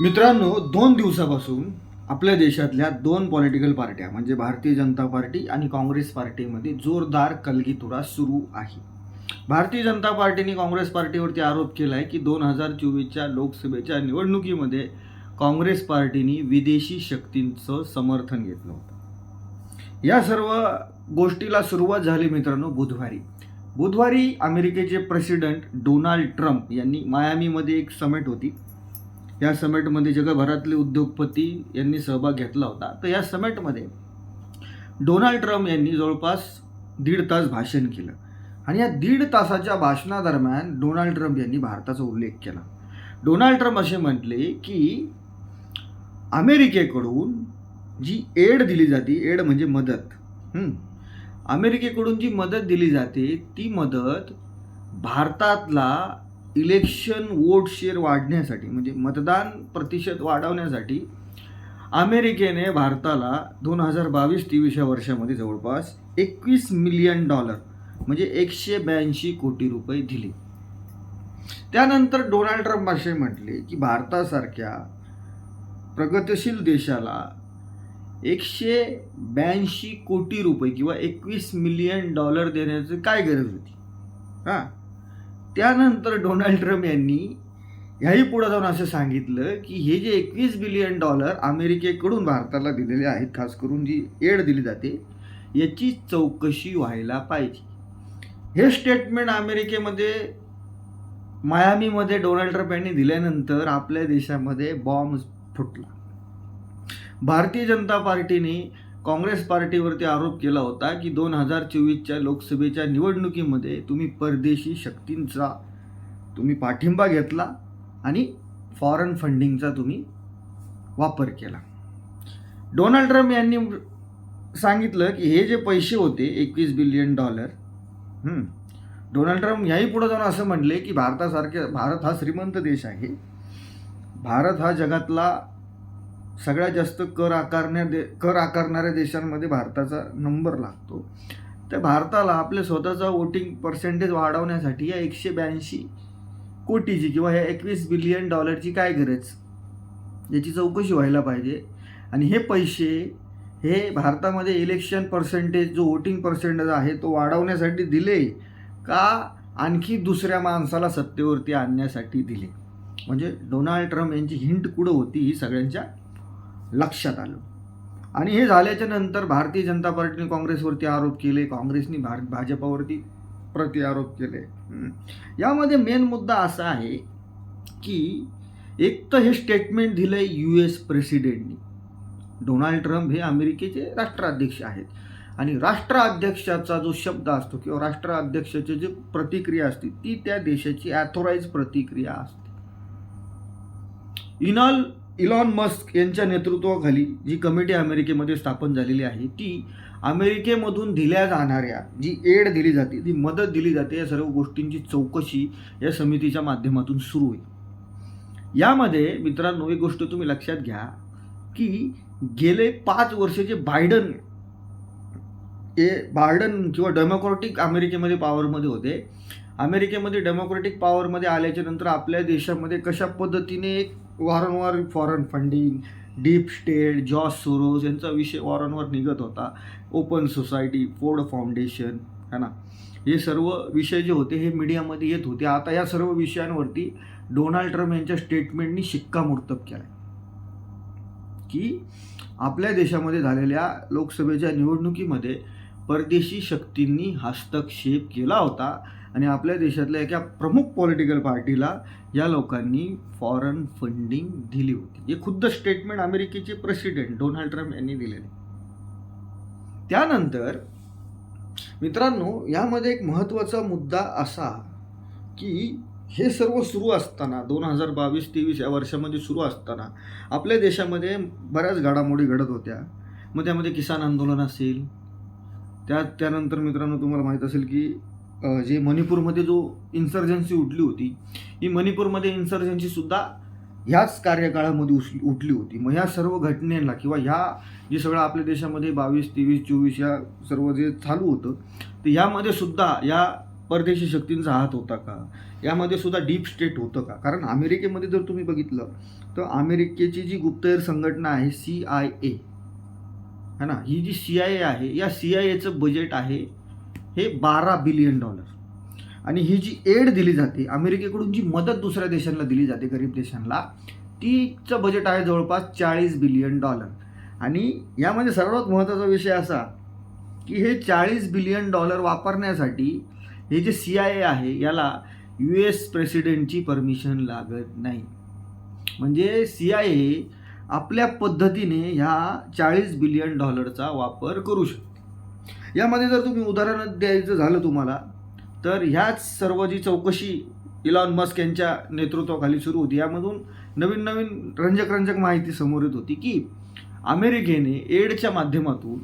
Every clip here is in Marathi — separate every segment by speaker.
Speaker 1: मित्रांनो दोन दिवसापासून आपल्या देशातल्या दोन पॉलिटिकल पार्ट्या म्हणजे भारतीय जनता पार्टी आणि काँग्रेस पार्टीमध्ये जोरदार कलगीतुरा सुरू आहे. भारतीय जनता पार्टीने काँग्रेस पार्टीवरती आरोप केला आहे की दोन हजार चोवीसच्या लोकसभेच्या निवडणुकीमध्ये काँग्रेस पार्टीने विदेशी शक्तींचं समर्थन घेतलं होतं. या सर्व गोष्टीला सुरुवात झाली मित्रांनो बुधवारी. बुधवारी अमेरिकेचे प्रेसिडेंट डोनाल्ड ट्रम्प यांनी मायामीमध्ये एक समेट होती. या समेटमध्ये जगभरातले उद्योगपती यांनी सहभाग घेतला होता. तर या समेटमध्ये डोनाल्ड ट्रम्प यांनी जवळपास दीड तास भाषण केलं. आणि या दीड तासाच्या भाषणादरम्यान डोनाल्ड ट्रम्प यांनी भारताचा उल्लेख केला. डोनाल्ड ट्रम्प असे म्हटले की अमेरिकेकडून जी एड दिली जाते एड म्हणजे मदत. अमेरिकेकडून जी मदत दिली जाते ती मदत भारतातला इलेक्शन वोट शेअर वाढण्यासाठी म्हणजे मतदान प्रतिशत वाढवण्यासाठी अमेरिकेने भारताला दोन हजार बावीस तेवीस या वर्षामध्ये जवळपास एकवीस मिलियन डॉलर म्हणजे एकशे ब्याऐंशी कोटी रुपये दिले. त्यानंतर डोनाल्ड ट्रम्प असे म्हटले की भारतासारख्या प्रगतशील देशाला एकशे ब्याऐंशी कोटी रुपये किंवा एकवीस मिलियन डॉलर देण्याची काय गरज होती? हां. त्यानंतर डोनाल्ड ट्रम्प यांनी ह्याही पुढे जाऊन असं सांगितलं की हे जे एकवीस बिलियन डॉलर अमेरिकेकडून भारताला दिलेले आहेत खास करून जी एड दिली जाते याची चौकशी व्हायला पाहिजे. हे स्टेटमेंट अमेरिकेमध्ये मायामीमध्ये डोनाल्ड ट्रम्प यांनी दिल्यानंतर आपल्या देशामध्ये बॉम्ब फुटला. भारतीय जनता पार्टीने काँग्रेस पार्टीवरती आरोप केला होता की दोन हजार चोवीसच्या लोकसभेच्या निवडणुकीमध्ये तुम्ही परदेशी शक्तींचा तुम्ही पाठिंबा घेतला आणि फॉरेन फंडिंगचा तुम्ही वापर केला. डोनाल्ड ट्रम्प यांनी सांगितलं की हे जे पैसे होते एकवीस बिलियन डॉलर डोनाल्ड ट्रम्प याही पुढे जाऊन असं म्हणले की भारतासारख्या भारत हा श्रीमंत देश आहे. भारत हा जगातला सगळ्यात जास्त कर आकारण्या दे कर आकारणाऱ्या देशांमध्ये भारताचा नंबर लागतो. तर भारताला आपल्या स्वतःचा वोटिंग पर्सेंटेज वाढवण्यासाठी या एकशे ब्याऐंशी कोटीची किंवा ह्या एकवीस बिलियन डॉलरची काय गरज? याची चौकशी व्हायला पाहिजे. आणि हे पैसे हे भारतामध्ये इलेक्शन पर्सेंटेज जो वोटिंग पर्सेंटेज आहे तो वाढवण्यासाठी दिले का आणखी दुसऱ्या माणसाला सत्तेवरती आणण्यासाठी दिले? म्हणजे डोनाल्ड ट्रम्प यांची हिंट कुठं होती? ही सगळ्यांच्या लक्षात आलं. आणि हे झाल्याच्यानंतर भारतीय जनता पार्टीने काँग्रेसवरती आरोप केले काँग्रेसने भार भाजपावरती प्रति आरोप केले. यामध्ये मेन मुद्दा असा आहे की एक तर हे स्टेटमेंट दिलंय यू एस प्रेसिडेंटनी डोनाल्ड ट्रम्प हे अमेरिकेचे राष्ट्राध्यक्ष आहेत. आणि राष्ट्राध्यक्षाचा जो शब्द असतो किंवा राष्ट्राध्यक्षाची जी प्रतिक्रिया असते ती त्या देशाची ॲथोराईज प्रतिक्रिया असते. इनॉल इलॉन मस्क यांच्या नेतृत्वाखाली जी कमिटी अमेरिकेमध्ये स्थापन झालेली आहे ती अमेरिकेमधून दिल्या जाणाऱ्या जी एड दिली जाते जी मदत दिली जाते या सर्व गोष्टींची चौकशी या समितीच्या माध्यमातून सुरू होईल. यामध्ये मित्रांनो एक गोष्ट तुम्ही लक्षात घ्या की गेले पाच वर्ष जे बायडन हे बायडन किंवा डेमोक्रॅटिक अमेरिकेमध्ये पॉवरमध्ये होते अमेरिकेमध्ये डेमोक्रॅटिक पॉवरमध्ये आल्याच्यानंतर आपल्या देशामध्ये कशा पद्धतीने एक वारंवार foreign funding deep state George Soros यांचा विषय वारंवार निघत होता. ओपन सोसायटी फोर्ड फाउंडेशन है ना? हे सर्व विषय जे होते हे मीडियामध्ये येत होते. आता या सर्व विषयांवरती डोनाल्ड ट्रम्प यांच्या स्टेटमेंटनी शिक्कामोर्तब केला की आपल्या देशामध्ये झालेल्या लोकसभेच्या निवडणुकीमध्ये परदेशी शक्तींनी हस्तक्षेप केला होता. आणि आपल्या देशातल्या एका प्रमुख पॉलिटिकल पार्टीला या लोकांनी फॉरेन फंडिंग दिली होती. हे खुद्द स्टेटमेंट अमेरिकेचे प्रेसिडेंट डोनाल्ड ट्रम्प यांनी दिलेले. त्यानंतर मित्रांनो यामध्ये एक महत्त्वाचा मुद्दा असा की हे सर्व सुरू असताना दोन हजार बावीस तेवीस या वर्षामध्ये सुरू असताना आपल्या देशामध्ये बऱ्याच घडामोडी घडत होत्या. मग त्यामध्ये किसान आंदोलन असेल. त्या त्यानंतर मित्रांनो तुम्हाला माहीत असेल की जे मणिपूरमध्ये जो इन्सर्जन्सी उठली होती ही मणिपूरमध्ये इन्सर्जन्सी सुद्धा ह्याच कार्यकाळामध्ये उस उठली होती. मग ह्या सर्व घटनेला किंवा ह्या जे सगळं आपल्या देशामध्ये बावीस तेवीस चोवीस या सर्व जे चालू होतं तर यामध्ये सुद्धा या परदेशी शक्तींचा हात होता का? यामध्ये सुद्धा डीप स्टेट होतं का? कारण अमेरिकेमध्ये जर तुम्ही बघितलं तर अमेरिकेची जी गुप्तहेर संघटना आहे सी आय ए है ना? ही जी सी आय ए आहे या सी आय एचं बजेट आहे हे बारा बिलियन डॉलर आणि ही जी एड दिली जाते अमेरिकेकडून जी मदत दुसऱ्या देशांना दिली जाते गरीब देशांना तीचं बजेट आहे जवळपास चाळीस बिलियन डॉलर आणि यामध्ये सर्वात महत्त्वाचा विषय असा की हे चाळीस बिलियन डॉलर वापरण्यासाठी हे जे सी आय ए आहे याला यू एस प्रेसिडेंटची परमिशन लागत नाही. म्हणजे सी आय ए आपल्या पद्धतीने ह्या चाळीस बिलियन डॉलरचा वापर करू शकतो. यामध्ये जर तुम्ही उदाहरण द्यायचं झालं तुम्हाला तर ह्याच सर्व जी चौकशी इलॉन मस्क यांच्या नेतृत्वाखाली सुरू होती. यामधून नवीन नवीन रंजक रंजक माहिती समोर येत होती की अमेरिकेने एडच्या माध्यमातून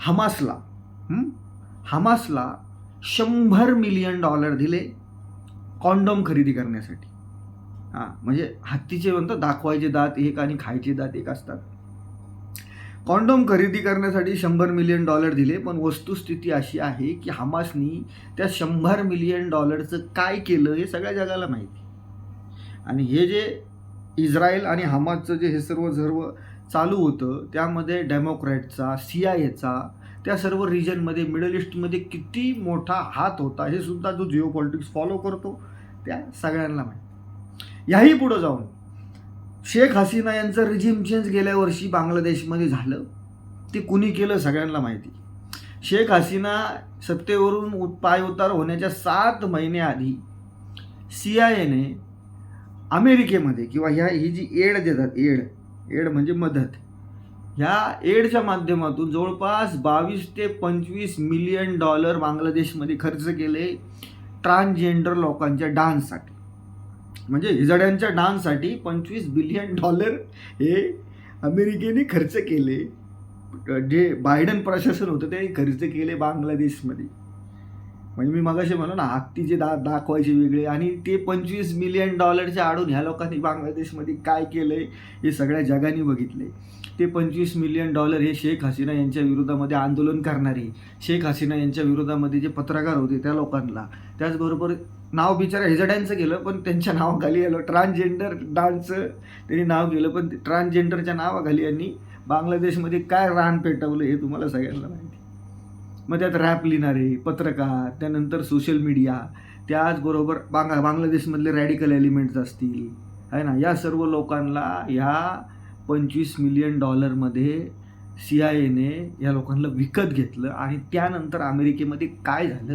Speaker 1: हमासला हमासला शंभर मिलियन डॉलर दिले कॉन्डोम खरेदी करण्यासाठी. हां म्हणजे हत्तीचे म्हणतात दाखवायचे दात एक आणि खायचे दात एक असतात. कॉन्डोम खरेदी करण्यासाठी शंभर मिलियन डॉलर दिले पण वस्तुस्थिती अशी आहे की हमासनी त्या शंभर मिलियन डॉलरचं काय केलं हे सगळ्या जगाला माहिती. आणि हे जे इस्रायल आणि हमासचं जे हे सर्व सर्व चालू होतं त्यामध्ये डेमोक्रॅटचा सी आय एचा त्या सर्व रिजनमध्ये मिडल ईस्टमध्ये किती मोठा हात होता हे सुद्धा जो जिओ पॉलिटिक्स फॉलो करतो त्या सगळ्यांना माहिती. याही पुढं जाऊन शेख हसीना यांचं रिजिम चेंज गेल्या वर्षी बांगलादेशमध्ये झालं. ते कुणी केलं सगळ्यांना माहिती. शेख हसीना सत्तेवरून उत- पायउतार होण्याच्या सात महिन्याआधी सी आय एने अमेरिकेमध्ये किंवा ह्या ही जी एड देतात एड एड म्हणजे मदत ह्या एडच्या माध्यमातून जवळपास बावीस ते पंचवीस मिलियन डॉलर बांगलादेशमध्ये खर्च केले ट्रान्सजेंडर लोकांच्या डान्ससाठी म्हणजे हिजड्यांच्या डान्ससाठी पंचवीस बिलियन डॉलर हे अमेरिकेने खर्च केले. जे बायडन प्रशासन होतं ते खर्च केले बांगलादेशमध्ये. म्हणजे मी मगाशी म्हणलो ना हत्तीचे दा दाखवायचे वेगळे आणि ते पंचवीस मिलियन डॉलरच्या आडून ह्या लोकांनी बांगलादेशमध्ये काय केलं आहे हे सगळ्या जगाने बघितले ते पंचवीस मिलियन डॉलर हे शेख हसीना यांच्या विरोधामध्ये आंदोलन करणारे. शेख हसीना यांच्या विरोधामध्ये जे पत्रकार होते त्या लोकांना. त्याचबरोबर नाव बिचारा हिजड्यांचं केलं पण त्यांच्या नावाखाली आलं. ट्रान्सजेंडर डान्सचं त्यांनी नाव केलं पण ट्रान्सजेंडरच्या नावाखाली यांनी बांगलादेशमध्ये काय रान पेटवलं हे तुम्हाला सगळ्यांना माहिती. मग त्यात रॅप लिहिणारे पत्रकार त्यानंतर सोशल मीडिया त्याचबरोबर बांग बांगलादेशमधले रॅडिकल एलिमेंट्स असतील. आहे ना? या सर्व लोकांना ह्या पंचवीस मिलियन डॉलरमध्ये सी आय एने या लोकांना विकत घेतलं आणि त्यानंतर अमेरिकेमध्ये काय झालं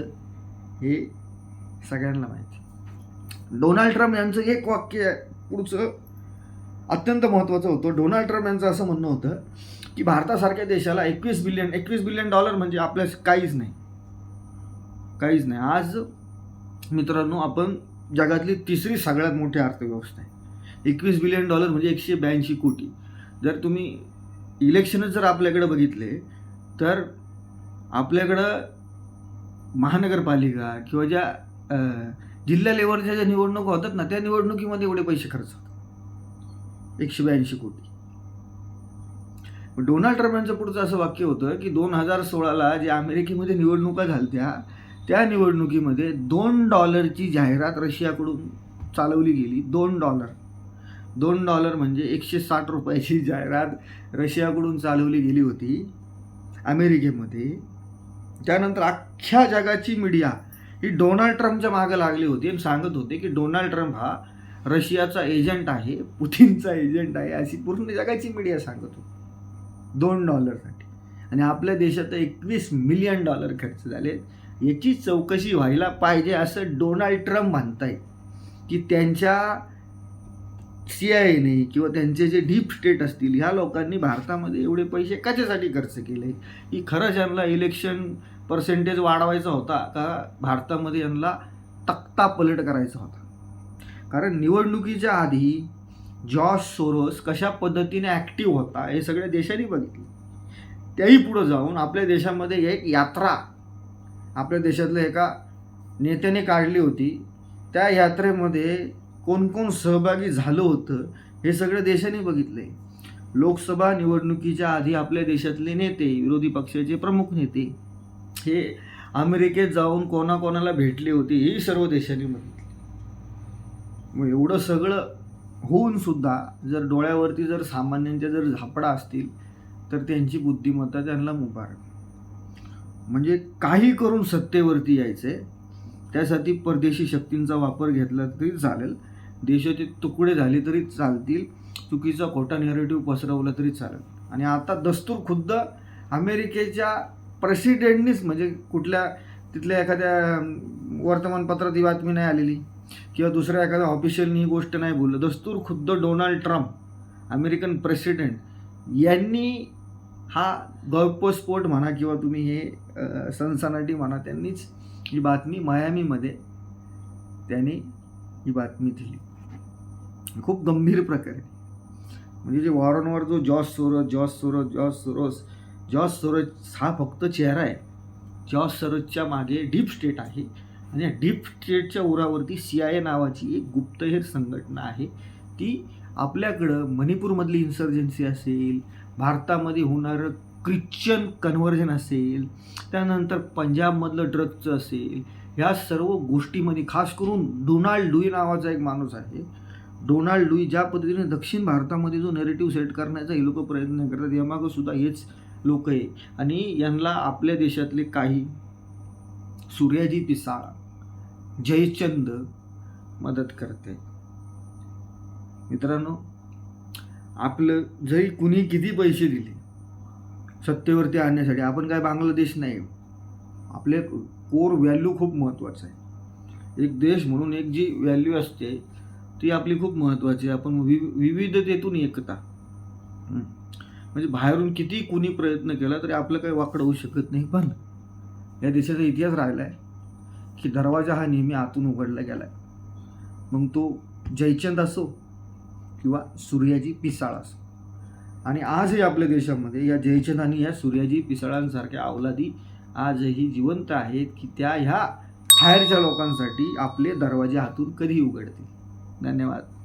Speaker 1: हे सगळ्यांना माहिती. डोनाल्ड ट्रम्प यांचं एक वाक्य आहे पुढचं अत्यंत महत्त्वाचं होतं. डोनाल्ड ट्रम्प यांचं असं म्हणणं होतं की भारतासारख्या देशाला एकवीस बिलियन एकवीस बिलियन डॉलर म्हणजे आपल्या काहीच नाही. काहीच नाही. आज मित्रांनो आपण जगातली तिसरी सगळ्यात मोठी अर्थव्यवस्था आहे. एकवीस बिलियन डॉलर म्हणजे एकशे ब्याऐंशी कोटी. जर तुम्ही इलेक्शनच जर आपल्याकडं बघितले तर आपल्याकडं महानगरपालिका किंवा ज्या जिल्हा लेवलच्या ज्या निवडणुका होतात ना त्या निवडणुकीमध्ये एवढे पैसे खर्च होतात. एकशे ब्याऐंशी कोटी. डोनाल्ड ट्रम्प यांचं पुढचं असं वाक्य होतं की दोन हजार सोळाला जे अमेरिकेमध्ये निवडणुका झालत्या त्या निवडणुकीमध्ये दोन डॉलरची जाहिरात रशियाकडून चालवली गेली. दोन डॉलर. दोन डॉलर म्हणजे एकशे साठ रुपयाची जाहिरात रशियाकडून चालवली गेली होती अमेरिकेमध्ये. त्यानंतर अख्ख्या जगाची मीडिया ही डोनाल्ड ट्रम्पच्या मागं लागली होती. आणि सांगत होते की डोनाल्ड ट्रम्प हा रशियाचा एजंट आहे पुतीनचा एजंट आहे अशी पूर्ण जगाची मीडिया सांगत होती. दोन डॉलरसाठी. आणि आपल्या देशात एकवीस मिलियन डॉलर खर्च झाले. याची चौकशी व्हायला पाहिजे असं डोनाल्ड ट्रम्प म्हणताय की त्यांच्या सी आय एने किंवा त्यांचे जे डीप स्टेट असतील ह्या लोकांनी भारतामध्ये एवढे पैसे कशासाठी खर्च केले? की खरंच यांना इलेक्शन पर्सेंटेज वाढवायचा होता का भारतामध्ये यांना तक्ता पलट करायचा होता. कारण निवडणुकीच्या आधी जॉर्ज सोरोस कशा पद्धतीने ॲक्टिव्ह होता हे सगळ्या देशांनी बघितलं. त्याही पुढं जाऊन आपल्या देशामध्ये एक यात्रा आपल्या देशातल्या एका नेत्याने काढली होती. त्या यात्रेमध्ये कोण कोण सहभागी झालं होतं हे सगळं देशाने बघितलं आहे लोकसभा निवडणुकीच्या आधी आपल्या देशातले नेते विरोधी पक्षाचे प्रमुख नेते हे अमेरिकेत जाऊन कोणाकोणाला भेटली होती ही सर्व देशांनी बघितली. मग एवढं सगळं होऊन सुद्धा जर डोळ्यावरती जर सामान्यांच्या जर झापडा असतील तर त्यांची बुद्धिमत्ता त्यांना मुबारक. म्हणजे काही करून सत्तेवरती यायचे त्यासाठी परदेशी शक्तींचा वापर घेतला तरी चालेल. देशाचे तुकडे झाले तरी चालतील चुकीचा खोटा नेरेटिव्ह पसरवला तरी चालेल. आणि आता दस्तूर खुद्द अमेरिकेच्या प्रेसिडेंटनीच म्हणजे कुठल्या तिथल्या एखाद्या वर्तमानपत्रात ही बातमी नाही आलेली. किंवा दुसऱ्या एखाद्या ऑफिशियलनी ही गोष्ट नाही बोललं. दस्तूर खुद्द डोनाल्ड ट्रम्प अमेरिकन प्रेसिडेंट यांनी हा गौप्यस्फोट म्हणा किंवा तुम्ही हे सनसनाटी म्हणा त्यांनीच ही बातमी मयामीमध्ये त्यांनी ही बातमी दिली. खूप गंभीर प्रकारे म्हणजे जे वारंवार जो जॉस सोरस जॉस सोरस जॉस सोरस जॉर्ज सरोज हा फक्त चेहरा आहे. जॉर्ज सरोजच्या मागे डीप स्टेट आहे. आणि या डीप स्टेटच्या उरावरती सी आय ए नावाची एक गुप्तहेर संघटना आहे. ती आपल्याकडं मणिपूरमधली इन्सर्जन्सी असेल भारतामध्ये होणारं ख्रिश्चन कन्व्हर्जन असेल त्यानंतर पंजाबमधलं ड्रग्जचं असेल ह्या सर्व गोष्टीमध्ये खास करून डोनाल्ड लुई नावाचा एक माणूस आहे. डोनाल्ड लुई ज्या पद्धतीने दक्षिण भारतामध्ये जो नेरेटिव्ह सेट करण्याचा हे लोक प्रयत्न करतात यामागं सुद्धा हेच लोक आहे आणि यांना आपल्या देशातले काही सूर्याजी पिसाळ जयचंद मदत करते. मित्रांनो आपलं जरी कुणी किती पैसे दिले सत्तेवरती आणण्यासाठी आपण काय बांगलादेश नाही. आपले कोर व्हॅल्यू खूप महत्त्वाचं आहे. एक देश म्हणून एक जी व्हॅल्यू असते ती आपली खूप महत्त्वाची आहे. आपण वि विविधतेतून एकता. म्हणजे बाहेरून किती कुणी प्रयत्न केला तरी आपलं काही वाकडं होऊ शकत नाही. पण या देशाचा इतिहास राहिला आहे की दरवाजा हा नेहमी आतून उघडला गेला आहे मग तो जयचंद असो किंवा सूर्याजी पिसाळ असो. आणि आजही आपल्या देशामध्ये या जयचंद आणि या सूर्याजी पिसाळांसारख्या अवलादी आजही जिवंत आहेत की त्या ह्या बाहेरच्या लोकांसाठी आपले दरवाजे हातून कधी उघडतील. धन्यवाद.